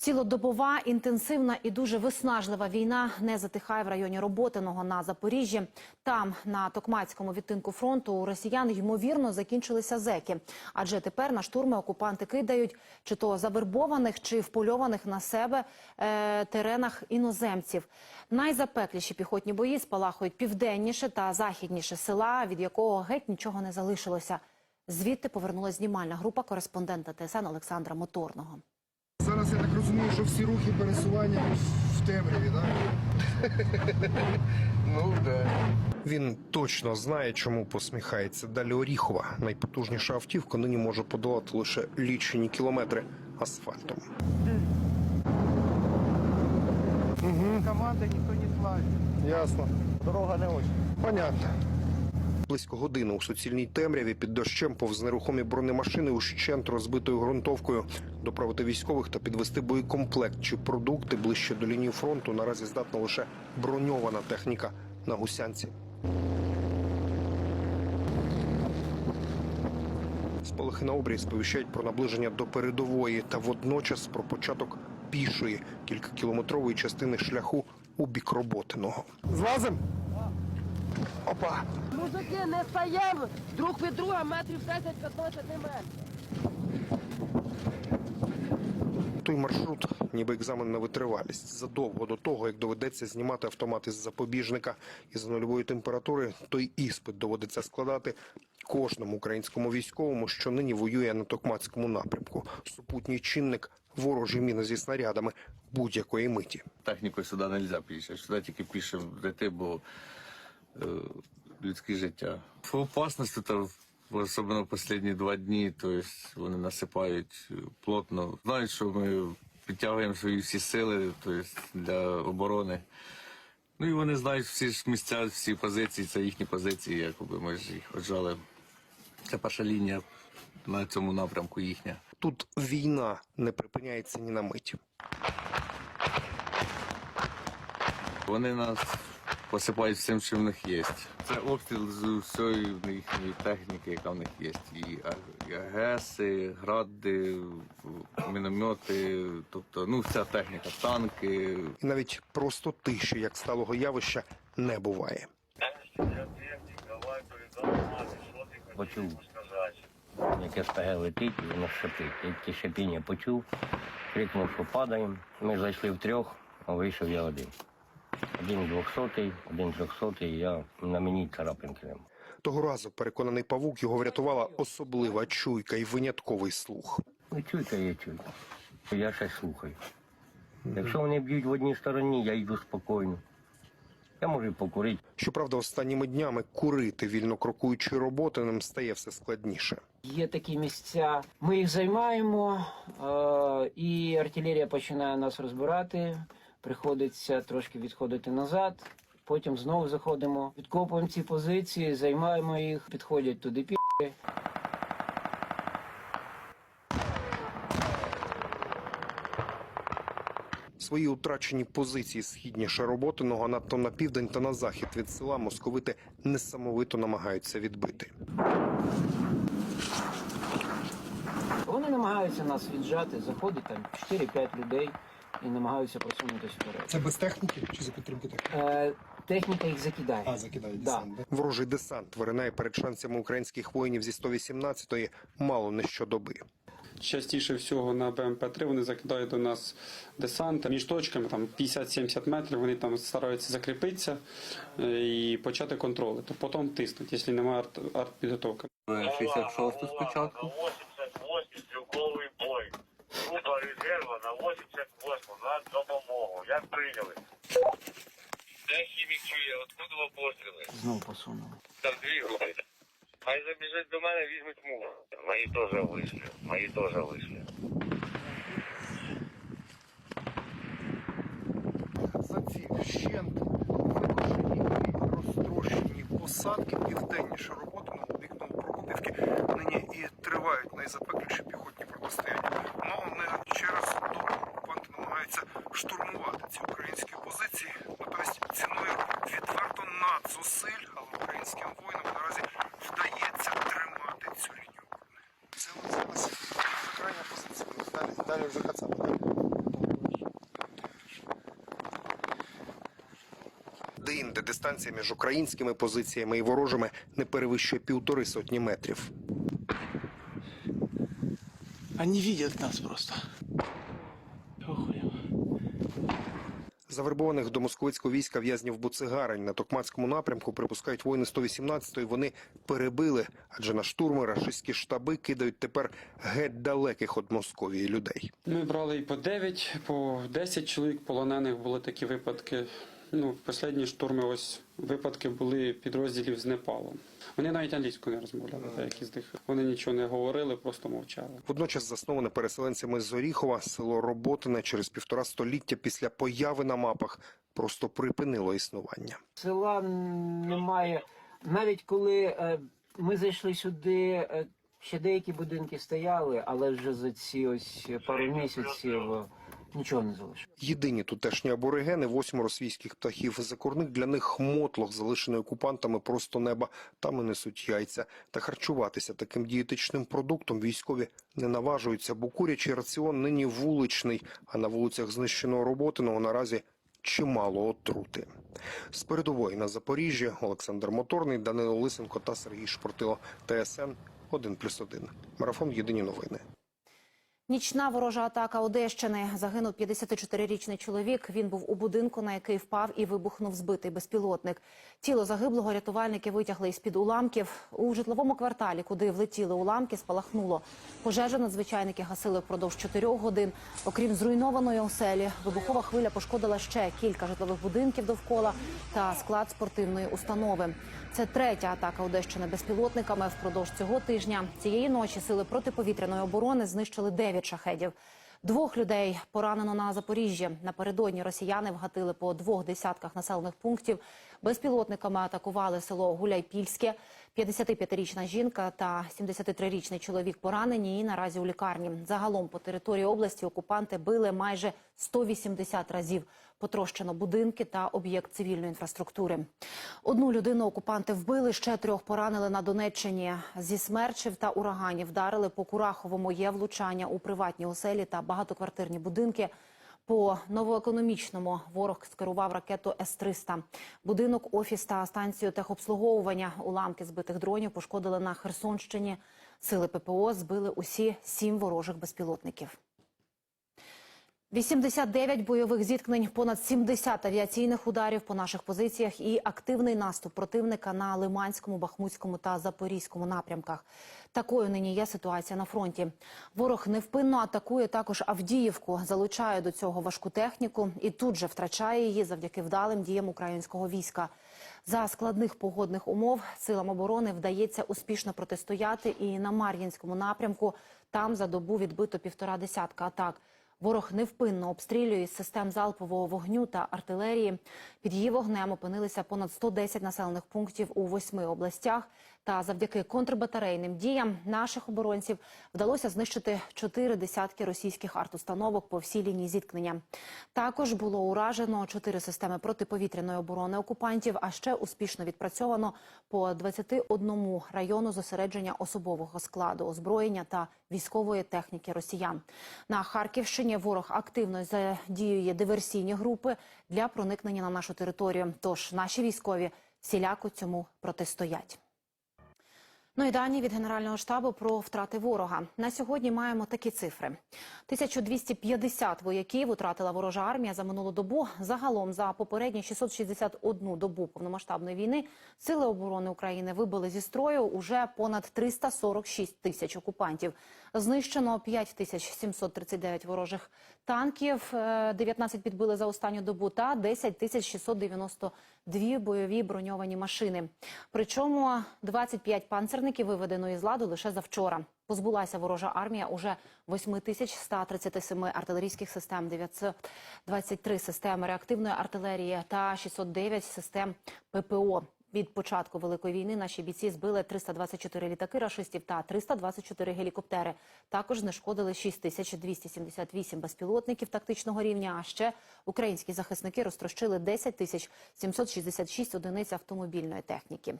Цілодобова, інтенсивна і дуже виснажлива війна не затихає в районі Роботиного на Запоріжжі. Там, на Токмацькому відтинку фронту, у росіян ймовірно закінчилися зеки. Адже тепер на штурми окупанти кидають чи то завербованих, чи впольованих на себе е, теренах іноземців. Найзапекліші піхотні бої спалахують південніше та західніше села, від якого геть нічого не залишилося. Звідти повернулася знімальна група кореспондента ТСН Олександра Моторного. Зараз я так розумію, що всі рухи пересування в темряві, так? Ну, да. Він точно знає, чому посміхається. Далі Оріхова. Найпотужніша автівка нині може подолати лише лічені кілометри асфальтом. Команда ніхто не славить. Ясно. Дорога не очень. Понятно. Близько години у суцільній темряві під дощем повз нерухомі бронемашини ущент розбитою ґрунтовкою. Доправити військових та підвести боєкомплект чи продукти ближче до лінії фронту наразі здатна лише броньована техніка на гусянці. Сполохи на обрії сповіщають про наближення до передової та водночас про початок пішої кількакілометрової частини шляху у бік роботиного. Злазим? Опа. Мужики, не стаємо друг від друга метрів 10-15 не менше. Той маршрут, ніби екзамен на витривалість. Задовго до того, як доведеться знімати автомат із запобіжника із нульової температури, той іспит доводиться складати кожному українському військовому, що нині воює на Токмацькому напрямку. Супутній чинник ворожі міни зі снарядами будь-якої миті. Технікою сюди не можна пішати. Сюди тільки піше йти, бо людське життя. По опасності, то особливо останні два дні, то есть вони насипають плотно. Знають, що ми підтягуємо свої всі сили то есть, для оборони. Ну і вони знають всі ж місця, всі позиції, це їхні позиції, якоби ми ж їх отжали. Це перша лінія на цьому напрямку їхня. Тут війна не припиняється ні на мить. Вони нас посипають всім, що в них є. Це обстріл з усієї їхньої техніки, яка в них є. І АГСи, гради, міномети, тобто ну вся техніка, танки. І навіть просто тиші, як сталого явища, не буває. почув, яке СПГ летить, і воно шипить. Я ті шипіння почув, крикнув, що падаємо. Ми зайшли втрьох, а вийшов я один. Один двохсотий, один трьохсотий, я на мені царапинки нема. Того разу переконаний павук його врятувала особлива чуйка і винятковий слух. Ну, чуйка є чуйка. Я ще слухаю. Якщо вони б'ють в одній стороні, я йду спокійно. Я можу і покурити. Щоправда, останніми днями курити вільно крокуючи роботиним стає все складніше. Є такі місця. Ми їх займаємо, е, і артилерія починає нас розбирати. Приходиться трошки відходити назад. Потім знову заходимо, відкопуємо ці позиції, займаємо їх, підходять туди пі. Свої утрачені позиції східніше роботиного, надто на південь та на захід від села московити несамовито намагаються відбити. Вони намагаються нас віджати, заходить там 4-5 людей і намагаються просунутися вперед. Це без техніки чи за підтримки техніки? Е, техніка їх закидає. А, закидають Да. десант, да? Ворожий десант виринає перед шансами українських воїнів зі 118-ї мало не щодоби. Частіше всього на БМП-3 вони закидають до нас десант між точками там 50-70 метрів. Вони там стараються закріпитися е, і почати контролити. Потім тиснуть, якщо немає арт- артпідготовки. 66 спочатку. Як прийняли? Де хімік чує? Откуда постріли? Знову посунули. Там дві групи. Хай забіжать до мене, візьмуть мух. Мої теж вийшли. Мої теж вийшли. За ці вщент викошені і розтрощені посадки південніше роботиного у бік Новопрокопівки нині і тривають найзапекліші піхотні протистояння. Далі, вже Кацапа. Де-інде дистанція між українськими позиціями і ворожими не перевищує півтори сотні метрів. Они видят нас просто. Завербованих до московського війська в'язнів Буцигарень на Токмацькому напрямку припускають воїни 118-ї. Вони перебили, адже на штурми рашистські штаби кидають тепер геть далеких від Московії людей. Ми брали і по 9, по 10 чоловік полонених були такі випадки. Ну, останні штурми, ось випадки були підрозділів з Непалу. Вони навіть англійською не розмовляли, деякі з них. Вони нічого не говорили, просто мовчали. Водночас засноване переселенцями з Оріхова село Роботине через півтора століття після появи на мапах просто припинило існування. Села немає. Навіть коли е, ми зайшли сюди, е, ще деякі будинки стояли, але вже за ці ось пару місяців е, нічого не залишилося. Єдині тутешні аборигени, восьмеро свійських птахів. Закорник для них мотлох, залишений окупантами просто неба. Там і несуть яйця. Та харчуватися таким дієтичним продуктом військові не наважуються, бо курячий раціон нині вуличний, а на вулицях знищеного роботиного наразі чимало отрути. З передової на Запоріжжі Олександр Моторний, Данило Лисенко та Сергій Шпортило. ТСН 1+,1. Марафон Єдині новини. Нічна ворожа атака Одещини. Загинув 54-річний чоловік. Він був у будинку, на який впав і вибухнув збитий безпілотник. Тіло загиблого рятувальники витягли із-під уламків. У житловому кварталі, куди влетіли уламки, спалахнуло. Пожежу надзвичайники гасили впродовж 4 годин. Окрім зруйнованої оселі, вибухова хвиля пошкодила ще кілька житлових будинків довкола та склад спортивної установи. Це третя атака Одещини безпілотниками впродовж цього тижня. Цієї ночі сили протиповітряної оборони знищили 9 шахедів. Двох людей поранено на Запоріжжі. Напередодні росіяни вгатили по двох десятках населених пунктів. Безпілотниками атакували село Гуляйпільське. 55-річна жінка та 73-річний чоловік поранені і наразі у лікарні. Загалом по території області окупанти били майже 180 разів. Потрощено будинки та об'єкт цивільної інфраструктури. Одну людину окупанти вбили, ще трьох поранили на Донеччині. Зі смерчів та ураганів вдарили по Кураховому. Є влучання у приватні оселі та багатоквартирні будинки. По новоекономічному ворог скерував ракету С-300. Будинок, офіс та станцію техобслуговування. Уламки збитих дронів пошкодили на Херсонщині. Сили ППО збили усі сім ворожих безпілотників. 89 бойових зіткнень, понад 70 авіаційних ударів по наших позиціях і активний наступ противника на Лиманському, Бахмутському та Запорізькому напрямках. Такою нині є ситуація на фронті. Ворог невпинно атакує також Авдіївку, залучає до цього важку техніку і тут же втрачає її завдяки вдалим діям українського війська. За складних погодних умов силам оборони вдається успішно протистояти і на Мар'їнському напрямку. Там за добу відбито півтора десятка атак. Ворог невпинно обстрілює з систем залпового вогню та артилерії. Під її вогнем опинилися понад 110 населених пунктів у восьми областях. Та завдяки контрбатарейним діям наших оборонців вдалося знищити чотири десятки російських артустановок по всій лінії зіткнення. Також було уражено чотири системи протиповітряної оборони окупантів, а ще успішно відпрацьовано по 21 району зосередження особового складу, озброєння та військової техніки росіян. На Харківщині ворог активно задіює диверсійні групи для проникнення на нашу територію. Тож наші військові всіляко цьому протистоять. Ну і дані від Генерального штабу про втрати ворога. На сьогодні маємо такі цифри. 1250 вояків втратила ворожа армія за минулу добу. Загалом за попередні 661 добу повномасштабної війни сили оборони України вибили зі строю уже понад 346 тисяч окупантів. Знищено 5739 ворожих танків, е, 19 підбили за останню добу та 10 тисяч 692 бойові броньовані машини. Причому 25 панцерників виведено із ладу лише завчора. Позбулася ворожа армія уже 8137 артилерійських систем, 923 системи реактивної артилерії та 609 систем ППО. Від початку великої війни наші бійці збили 324 літаки рашистів та 324 гелікоптери. Також знешкодили 6278 безпілотників тактичного рівня. А ще українські захисники розтрощили 10 тисяч 766 одиниць автомобільної техніки.